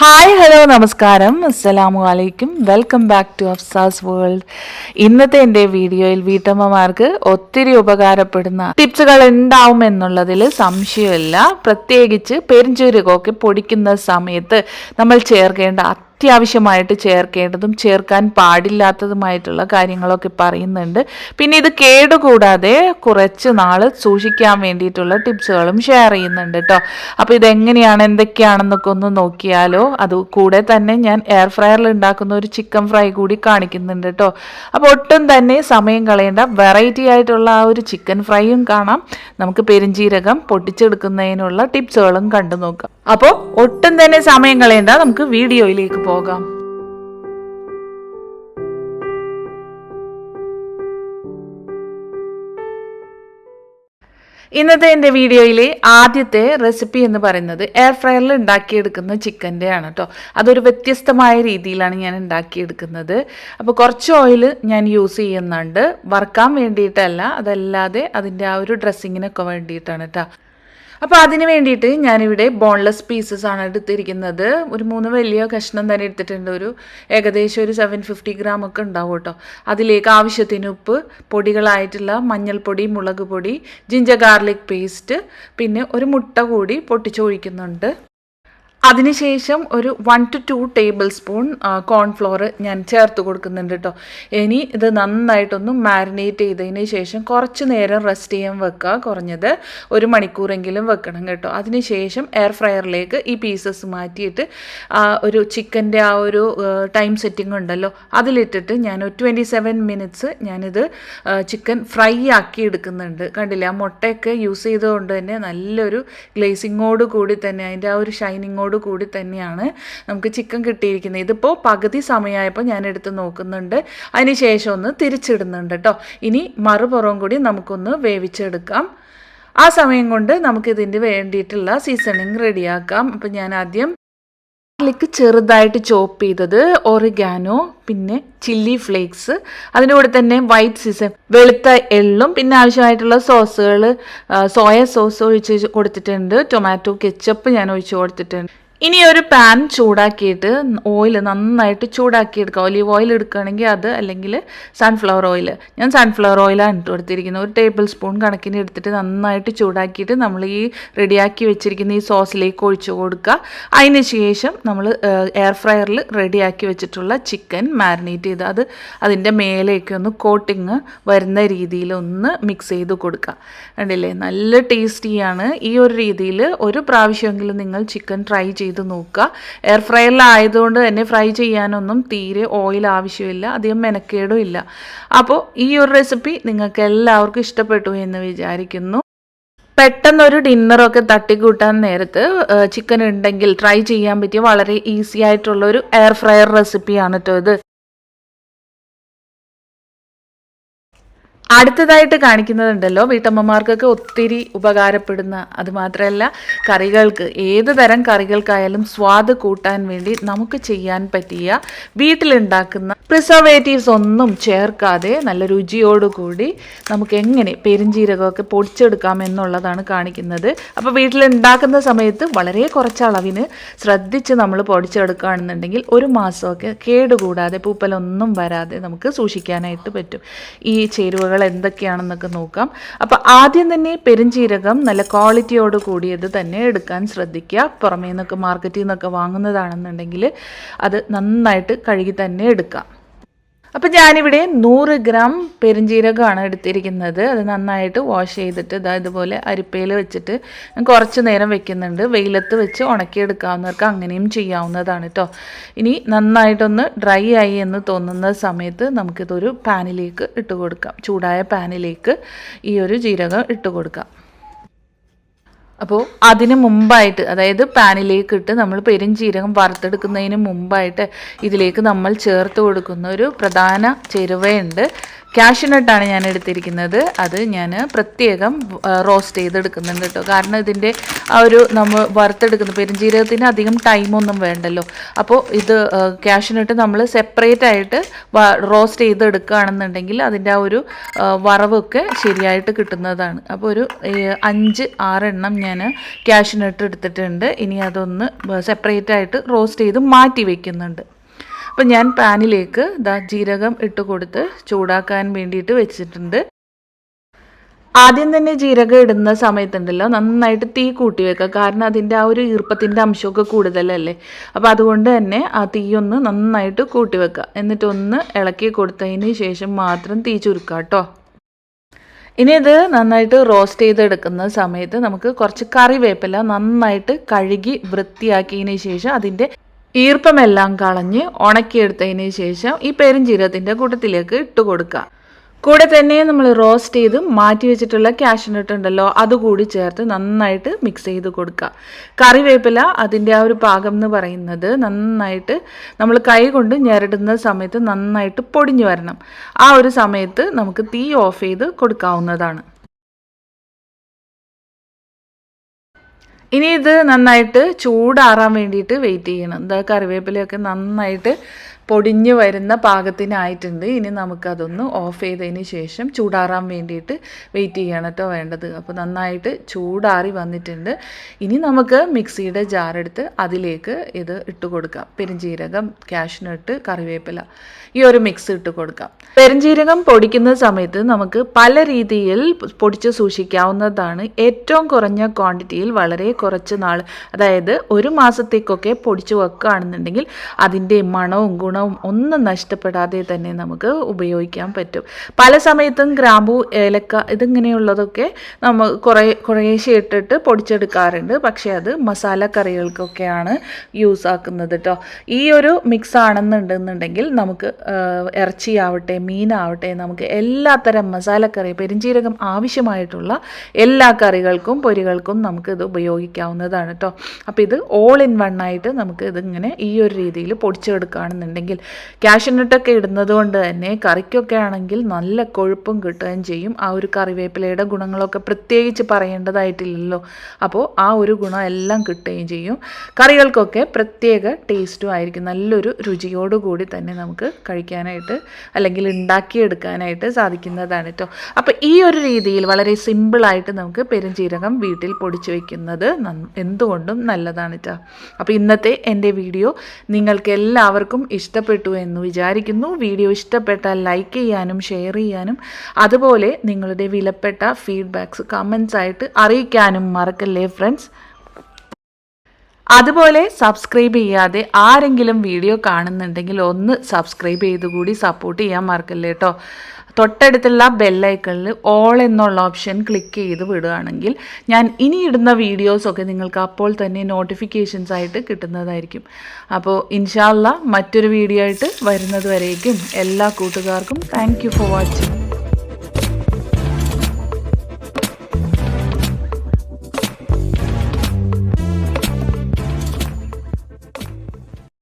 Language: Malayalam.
ഹായ് ഹലോ നമസ്കാരം. അസ്സലാമു അലൈക്കും. Welcome back to Afsa's world ഇന്നത്തെ എന്റെ വീഡിയോയിൽ വീട്ടമ്മമാർക്ക് ഒത്തിരി ഉപകാരപ്പെടുന്ന ടിപ്സുകൾ ഉണ്ടാവും എന്നുള്ളതിൽ സംശയമില്ല. പ്രത്യേകിച്ച് പെരിഞ്ചീരകമൊക്കെ പൊടിക്കുന്ന സമയത്ത് നമ്മൾ ചേർക്കേണ്ട അത്യാവശ്യമായിട്ട് ചേർക്കേണ്ടതും ചേർക്കാൻ പാടില്ലാത്തതുമായിട്ടുള്ള കാര്യങ്ങളൊക്കെ പറയുന്നുണ്ട്. പിന്നെ ഇത് കേടുകൂടാതെ കുറച്ച് നാൾ സൂക്ഷിക്കാൻ വേണ്ടിയിട്ടുള്ള ടിപ്സുകളും ഷെയർ ചെയ്യുന്നുണ്ട് കേട്ടോ അപ്പോൾ ഇതെങ്ങനെയാണ് എന്തൊക്കെയാണെന്നൊക്കെ ഒന്ന് നോക്കിയാലോ. അത് കൂടെ തന്നെ ഞാൻ എയർ ഫ്രയറിൽ ഉണ്ടാക്കുന്ന ഒരു ചിക്കൻ ഫ്രൈ കൂടി കാണിക്കുന്നുണ്ട് കേട്ടോ അപ്പോൾ ഒട്ടും തന്നെ സമയം കളയേണ്ട വെറൈറ്റി ആയിട്ടുള്ള ആ ഒരു ചിക്കൻ ഫ്രൈയും കാണാം. നമുക്ക് പെരിഞ്ചീരകം പൊട്ടിച്ചെടുക്കുന്നതിനുള്ള ടിപ്സുകളും കണ്ടു നോക്കാം. അപ്പോൾ ഒട്ടും തന്നെ സമയം കളയേണ്ട. നമുക്ക് വീഡിയോയിലേക്ക് പോകാം. ഇന്നത്തെ എന്റെ വീഡിയോയിലെ ആദ്യത്തെ റെസിപ്പി എന്ന് പറയുന്നത് എയർ ഫ്രയറിൽ ഉണ്ടാക്കിയെടുക്കുന്ന ചിക്കന്റെ ആണ് കേട്ടോ അതൊരു വ്യത്യസ്തമായ രീതിയിലാണ് ഞാൻ ഉണ്ടാക്കിയെടുക്കുന്നത്. അപ്പോൾ കുറച്ച് ഓയിൽ ഞാൻ യൂസ് ചെയ്യുന്നുണ്ട്. വറുക്കാൻ വേണ്ടിയിട്ടല്ല അതല്ലാതെ അതിന്റെ ആ ഒരു ഡ്രസ്സിങ്ങിനൊക്കെ വേണ്ടിയിട്ടാണ് കേട്ടോ അപ്പോൾ അതിന് വേണ്ടിയിട്ട് ഞാനിവിടെ ബോൺലെസ് പീസസ് ആണ് എടുത്തിരിക്കുന്നത്. ഒരു മൂന്ന് വലിയ കഷ്ണം തന്നെ എടുത്തിട്ടുണ്ട്. ഒരു ഏകദേശം ഒരു സെവൻ ഫിഫ്റ്റി ഗ്രാം ഒക്കെ ഉണ്ടാവും കേട്ടോ. അതിലേക്ക് ആവശ്യത്തിന് ഉപ്പ് പൊടികളായിട്ടുള്ള മഞ്ഞൾപ്പൊടി മുളക് പൊടി ജിഞ്ചർ ഗാർലിക് പേസ്റ്റ് പിന്നെ ഒരു മുട്ട കൂടി പൊട്ടിച്ചൊഴിക്കുന്നുണ്ട്. അതിനുശേഷം ഒരു one to two tablespoon cornflour ഞാൻ ചേർത്ത് കൊടുക്കുന്നുണ്ട് കേട്ടോ ഇനി ഇത് നന്നായിട്ടൊന്ന് മാരിനേറ്റ് ചെയ്തതിന് ശേഷം കുറച്ച് നേരം റെസ്റ്റ് ചെയ്യാൻ വെക്കുക കുറഞ്ഞത് ഒരു മണിക്കൂറെങ്കിലും വെക്കണം കേട്ടോ. അതിനുശേഷം എയർ ഫ്രയറിലേക്ക് ഈ പീസസ് മാറ്റിയിട്ട് ഒരു ചിക്കന്റെ ആ ഒരു ടൈം സെറ്റിംഗ് ഉണ്ടല്ലോ അതിലിട്ടിട്ട് ഞാൻ ഒരു ട്വന്റി സെവൻ മിനിറ്റ്സ് ഞാനിത് ചിക്കൻ ഫ്രൈ ആക്കി എടുക്കുന്നുണ്ട്. കണ്ടില്ല? ആ മുട്ടയൊക്കെ യൂസ് ചെയ്തുകൊണ്ട് തന്നെ നല്ലൊരു ഗ്ലേസിങ്ങോട് കൂടി തന്നെ അതിന്റെ ആ ഒരു ഷൈനിങ്ങോട് കൂടി തന്നെയാണ് നമുക്ക് ചിക്കൻ കിട്ടിയിരിക്കുന്നത്. ഇതിപ്പോൾ പകുതി സമയമായപ്പോൾ ഞാൻ എടുത്ത് നോക്കുന്നുണ്ട്. അതിന് ശേഷം ഒന്ന് തിരിച്ചിടുന്നുണ്ട് കേട്ടോ ഇനി മറുപുറവും കൂടി നമുക്കൊന്ന് വേവിച്ചെടുക്കാം. ആ സമയം കൊണ്ട് നമുക്കിതിന്റെ വേണ്ടിയിട്ടുള്ള സീസണിങ് റെഡിയാക്കാം അപ്പം ഞാൻ ആദ്യം ഗാർലിക്ക് ചെറുതായിട്ട് ചോപ്പ് ചെയ്തത് ഒറിഗാനോ പിന്നെ ചില്ലി ഫ്ലേക്സ് അതിന്റെ കൂടെ തന്നെ വൈറ്റ് സീസൺ വെളുത്ത എള്ളും പിന്നെ ആവശ്യമായിട്ടുള്ള സോസുകൾ സോയ സോസ് ഒഴിച്ച് കൊടുത്തിട്ടുണ്ട് ടൊമാറ്റോ കെച്ചപ്പ് ഞാൻ ഒഴിച്ച് കൊടുത്തിട്ടുണ്ട്. ഇനി ഒരു പാൻ ചൂടാക്കിയിട്ട് ഓയിൽ നന്നായിട്ട് ചൂടാക്കിയെടുക്കുക. ഒലീവ് ഓയിൽ എടുക്കുകയാണെങ്കിൽ അത് അല്ലെങ്കിൽ സൺഫ്ലവർ ഓയിൽ ഞാൻ സൺഫ്ലവർ ഓയിലാണ് ഇട്ട് കൊടുത്തിരിക്കുന്നത്. ഒരു ടേബിൾ സ്പൂൺ കണക്കിന് എടുത്തിട്ട് നന്നായിട്ട് ചൂടാക്കിയിട്ട് നമ്മൾ ഈ റെഡിയാക്കി വെച്ചിരിക്കുന്ന ഈ സോസിലേക്ക് ഒഴിച്ചു കൊടുക്കുക. അതിന് ശേഷം നമ്മൾ എയർ ഫ്രയറിൽ റെഡിയാക്കി വെച്ചിട്ടുള്ള ചിക്കൻ മാരിനേറ്റ് ചെയ്ത് അത് അതിന്റെ മേലേക്ക് ഒന്ന് കോട്ടിങ് വരുന്ന രീതിയിൽ ഒന്ന് മിക്സ് ചെയ്ത് കൊടുക്കുക. കണ്ടില്ലേ? നല്ല ടേസ്റ്റിയാണ് ഈ ഒരു രീതിയിൽ ഒരു പ്രാവശ്യമെങ്കിലും നിങ്ങൾ ചിക്കൻ ട്രൈ ചെയ്ത് നോക്കുക. എയർ ഫ്രയറിലായതുകൊണ്ട് തന്നെ ഫ്രൈ ചെയ്യാനൊന്നും തീരെ ഓയിൽ ആവശ്യമില്ല അധികം മെനക്കേടും ഇല്ല. അപ്പോൾ ഈ ഒരു റെസിപ്പി നിങ്ങൾക്ക് എല്ലാവർക്കും ഇഷ്ടപ്പെട്ടു എന്ന് വിചാരിക്കുന്നു. പെട്ടെന്നൊരു ഡിന്നറൊക്കെ തട്ടിക്കൂട്ടാൻ നേരത്ത് ചിക്കൻ ഉണ്ടെങ്കിൽ ട്രൈ ചെയ്യാൻ പറ്റിയ വളരെ ഈസി ആയിട്ടുള്ള ഒരു എയർ ഫ്രയർ റെസിപ്പിയാണ് കേട്ടോ ഇത്. അടുത്തതായിട്ട് കാണിക്കുന്നതുണ്ടല്ലോ വീട്ടമ്മമാർക്കൊക്കെ ഒത്തിരി ഉപകാരപ്പെടുന്ന അതുമാത്രമല്ല കറികൾക്ക് ഏത് തരം കറികൾക്കായാലും സ്വാദ് കൂട്ടാൻ വേണ്ടി നമുക്ക് ചെയ്യാൻ പറ്റിയ വീട്ടിലുണ്ടാക്കുന്ന പ്രിസർവേറ്റീവ്സ് ഒന്നും ചേർക്കാതെ നല്ല രുചിയോടുകൂടി നമുക്ക് എങ്ങനെ പെരിഞ്ചീരകമൊക്കെ പൊടിച്ചെടുക്കാം എന്നുള്ളതാണ് കാണിക്കുന്നത്. അപ്പോൾ വീട്ടിലുണ്ടാക്കുന്ന സമയത്ത് വളരെ കുറച്ച് അളവിന് ശ്രദ്ധിച്ച് നമ്മൾ പൊടിച്ചെടുക്കുകയാണെന്നുണ്ടെങ്കിൽ ഒരു മാസമൊക്കെ കേടുകൂടാതെ പൂപ്പലൊന്നും വരാതെ നമുക്ക് സൂക്ഷിക്കാനായിട്ട് പറ്റും. ഈ ചേരുവകൾ എന്തൊക്കെയാണെന്നൊക്കെ നോക്കാം. അപ്പോൾ ആദ്യം തന്നെ പെരിഞ്ചീരകം നല്ല ക്വാളിറ്റിയോട് കൂടിയത് തന്നെ എടുക്കാൻ ശ്രദ്ധിക്കുക. പുറമേ നിന്നൊക്കെ മാർക്കറ്റിൽ നിന്നൊക്കെ വാങ്ങുന്നതാണെന്നുണ്ടെങ്കിൽ അത് നന്നായിട്ട് കഴുകി തന്നെ എടുക്കാം. അപ്പം ഞാനിവിടെ നൂറ് ഗ്രാം പെരുംജീരകമാണ് എടുത്തിരിക്കുന്നത്. അത് നന്നായിട്ട് വാഷ് ചെയ്തിട്ട് ഇതാ ഇതുപോലെ അരിപ്പയിൽ വെച്ചിട്ട് കുറച്ച് നേരം വെക്കുന്നുണ്ട്. വെയിലത്ത് വെച്ച് ഉണക്കിയെടുക്കാവുന്നവർക്ക് അങ്ങനെയും ചെയ്യാവുന്നതാണ് കേട്ടോ ഇനി നന്നായിട്ടൊന്ന് ഡ്രൈ ആയി എന്ന് തോന്നുന്ന സമയത്ത് നമുക്കിതൊരു പാനിലേക്ക് ഇട്ട് കൊടുക്കാം. ചൂടായ പാനിലേക്ക് ഈ ഒരു ജീരകം ഇട്ട് കൊടുക്കാം. അപ്പോൾ അതിന് മുമ്പായിട്ട് അതായത് പാനിലേക്ക് ഇട്ട് നമ്മൾ പെരുംജീരകം വറുത്തെടുക്കുന്നതിന് മുമ്പായിട്ട് ഇതിലേക്ക് നമ്മൾ ചേർത്ത് കൊടുക്കുന്ന ഒരു പ്രധാന ചേരുവയുണ്ട്. ക്യാഷ്യൂനട്ടാണ് ഞാൻ എടുത്തിരിക്കുന്നത്. അത് ഞാൻ പ്രത്യേകം റോസ്റ്റ് ചെയ്തെടുക്കുന്നുണ്ട് കേട്ടോ. കാരണം ഇതിന്റെ ആ ഒരു നമ്മൾ വറുത്തെടുക്കുന്ന പെരുംജീരകത്തിന് അധികം ടൈമൊന്നും വേണ്ടല്ലോ. അപ്പോൾ ഇത് ക്യാഷ്യൂനട്ട് നമ്മൾ സെപ്പറേറ്റ് ആയിട്ട് റോസ്റ്റ് ചെയ്തെടുക്കുകയാണെന്നുണ്ടെങ്കിൽ അതിന്റെ ആ ഒരു വറവൊക്കെ ശരിയായിട്ട് കിട്ടുന്നതാണ്. അപ്പോൾ ഒരു അഞ്ച് ആറെണ്ണം ഞാൻ ഞാൻ ക്യാഷിനിട്ട് എടുത്തിട്ടുണ്ട്. ഇനി അതൊന്ന് സെപ്പറേറ്റ് ആയിട്ട് റോസ്റ്റ് ചെയ്ത് മാറ്റി വെക്കുന്നുണ്ട്. അപ്പം ഞാൻ പാനിലേക്ക് ദാ ജീരകം ഇട്ട് കൊടുത്ത് ചൂടാക്കാൻ വേണ്ടിയിട്ട് വെച്ചിട്ടുണ്ട്. ആദ്യം തന്നെ ജീരകം ഇടുന്ന സമയത്തുണ്ടല്ലോ നന്നായിട്ട് തീ കൂട്ടി വെക്കുക. കാരണം അതിന്റെ ആ ഒരു ഈർപ്പത്തിന്റെ അംശമൊക്കെ കൂടുതലല്ലേ. അപ്പോൾ അതുകൊണ്ട് തന്നെ ആ തീ ഒന്ന് നന്നായിട്ട് കൂട്ടി വെക്കുക. എന്നിട്ടൊന്ന് ഇളക്കി കൊടുത്തതിന് ശേഷം മാത്രം തീ ചുരുക്കുക കേട്ടോ. ഇനി ഇത് നന്നായിട്ട് റോസ്റ്റ് ചെയ്തെടുക്കുന്ന സമയത്ത് നമുക്ക് കുറച്ച് കറിവേപ്പില നന്നായിട്ട് കഴുകി വൃത്തിയാക്കിയതിന് ശേഷം അതിന്റെ ഈർപ്പമെല്ലാം കളഞ്ഞ് ഉണക്കിയെടുത്തതിന് ശേഷം ഈ പെരുംജീരകത്തിന്റെ കൂട്ടത്തിലേക്ക് ഇട്ട് കൊടുക്കുക. കൂടെ തന്നെ നമ്മൾ റോസ്റ്റ് ചെയ്ത് മാറ്റി വെച്ചിട്ടുള്ള കാഷ്നട്ട് ഉണ്ടല്ലോ അതുകൂടി ചേർത്ത് നന്നായിട്ട് മിക്സ് ചെയ്ത് കൊടുക്കുക. കറിവേപ്പില അതിന്റെ ആ ഒരു പാകം എന്ന് പറയുന്നത് നന്നായിട്ട് നമ്മൾ കൈ കൊണ്ട് ഞെരടുന്ന സമയത്ത് നന്നായിട്ട് പൊടിഞ്ഞു വരണം. ആ ഒരു സമയത്ത് നമുക്ക് തീ ഓഫ് ചെയ്ത് കൊടുക്കാവുന്നതാണ്. ഇനി ഇത് നന്നായിട്ട് ചൂടാറാൻ വേണ്ടിയിട്ട് വെയിറ്റ് ചെയ്യണം. എന്താ കറിവേപ്പിലയൊക്കെ നന്നായിട്ട് പൊടിഞ്ഞു വരുന്ന പാകത്തിനായിട്ടുണ്ട്. ഇനി നമുക്കതൊന്ന് ഓഫ് ചെയ്തതിന് ശേഷം ചൂടാറാൻ വേണ്ടിയിട്ട് വെയിറ്റ് ചെയ്യണം കേട്ടോ വേണ്ടത്. അപ്പോൾ നന്നായിട്ട് ചൂടാറി വന്നിട്ടുണ്ട്. ഇനി നമുക്ക് മിക്സിയുടെ ജാറെടുത്ത് അതിലേക്ക് ഇത് ഇട്ട് കൊടുക്കാം. പെരുംജീരകം കാഷ്നട്ട് കറിവേപ്പില ഈ ഒരു മിക്സ് ഇട്ട് കൊടുക്കാം. പെരുംജീരകം പൊടിക്കുന്ന സമയത്ത് നമുക്ക് പല രീതിയിൽ പൊടിച്ച് സൂക്ഷിക്കാവുന്നതാണ്. ഏറ്റവും കുറഞ്ഞ ക്വാണ്ടിറ്റിയിൽ വളരെ കുറച്ച് നാൾ അതായത് ഒരു മാസത്തേക്കൊക്കെ പൊടിച്ച് വെക്കുകയാണെന്നുണ്ടെങ്കിൽ അതിന്റെ മണവും ഗുണവും ഒന്നും നഷ്ടപ്പെടാതെ തന്നെ നമുക്ക് ഉപയോഗിക്കാൻ പറ്റും. പല സമയത്തും ഗ്രാമ്പു ഏലക്ക ഇതിങ്ങനെയുള്ളതൊക്കെ നമ്മൾ കുറേ കുറേശ്ശെ ഇട്ടിട്ട് പൊടിച്ചെടുക്കാറുണ്ട്. പക്ഷേ അത് മസാല കറികൾക്കൊക്കെയാണ് യൂസ് ആക്കുന്നത് കേട്ടോ ഈ ഒരു മിക്സ് ആണെന്നുണ്ടെന്നുണ്ടെങ്കിൽ നമുക്ക് ഇറച്ചിയാവട്ടെ മീനാവട്ടെ നമുക്ക് എല്ലാത്തരം മസാലക്കറി പെരിഞ്ചീരകം ആവശ്യമായിട്ടുള്ള എല്ലാ കറികൾക്കും പൊരികൾക്കും നമുക്ക് ഇത് ഉപയോഗിക്കാവുന്നതാണ് കേട്ടോ അപ്പോൾ ഇത് ഓൾ ഇൻ വൺ ആയിട്ട് നമുക്ക് ഇതിങ്ങനെ ഈ ഒരു രീതിയിൽ പൊടിച്ചെടുക്കുകയാണെന്നുണ്ടെങ്കിൽ കാഷ്യനട്ടൊക്കെ ഇടുന്നത് കൊണ്ട് തന്നെ കറിക്കൊക്കെ ആണെങ്കിൽ നല്ല കൊഴുപ്പും കിട്ടുകയും ചെയ്യും. ആ ഒരു കറിവേപ്പിലയുടെ ഗുണങ്ങളൊക്കെ പ്രത്യേകിച്ച് പറയേണ്ടതായിട്ടില്ലല്ലോ. അപ്പോൾ ആ ഒരു ഗുണം എല്ലാം കിട്ടുകയും ചെയ്യും. കറികൾക്കൊക്കെ പ്രത്യേക ടേസ്റ്റും ആയിരിക്കും. നല്ലൊരു രുചിയോടുകൂടി തന്നെ നമുക്ക് കഴിക്കാനായിട്ട് അല്ലെങ്കിൽ ഉണ്ടാക്കിയെടുക്കാനായിട്ട് സാധിക്കുന്നതാണ് കേട്ടോ അപ്പോൾ ഈ ഒരു രീതിയിൽ വളരെ സിമ്പിളായിട്ട് നമുക്ക് പെരുംജീരകം വീട്ടിൽ പൊടിച്ച് വയ്ക്കുന്നത് എന്തുകൊണ്ടും നല്ലതാണ് കേട്ടോ അപ്പോൾ ഇന്നത്തെ എന്റെ വീഡിയോ നിങ്ങൾക്ക് എല്ലാവർക്കും ഇഷ്ടപ്പെട്ടു എന്ന് വിചാരിക്കുന്നു. വീഡിയോ ഇഷ്ടപ്പെട്ടാൽ ലൈക്ക് ചെയ്യാനും ഷെയർ ചെയ്യാനും അതുപോലെ നിങ്ങളുടെ വിലപ്പെട്ട ഫീഡ്ബാക്സ് കമൻസ് ആയിട്ട് അറിയിക്കാനും മറക്കല്ലേ ഫ്രണ്ട്സ് അതുപോലെ സബ്സ്ക്രൈബ് ചെയ്യാതെ ആരെങ്കിലും വീഡിയോ കാണുന്നുണ്ടെങ്കിൽ ഒന്ന് സബ്സ്ക്രൈബ് ചെയ്ത് കൂടി സപ്പോർട്ട് ചെയ്യാൻ മറക്കല്ലേ കേട്ടോ തൊട്ടടുത്തുള്ള ബെല്ലൈക്കണിൽ ഓൾ എന്നുള്ള ഓപ്ഷൻ ക്ലിക്ക് ചെയ്ത് വിടുകയാണെങ്കിൽ ഞാൻ ഇനി ഇടുന്ന വീഡിയോസൊക്കെ നിങ്ങൾക്ക് അപ്പോൾ തന്നെ നോട്ടിഫിക്കേഷൻസ് ആയിട്ട് കിട്ടുന്നതായിരിക്കും. അപ്പോൾ ഇൻഷാല്ല മറ്റൊരു വീഡിയോ ആയിട്ട് വരുന്നത് വരേക്കും. എല്ലാ കൂട്ടുകാർക്കും താങ്ക് ഫോർ വാച്ചിങ്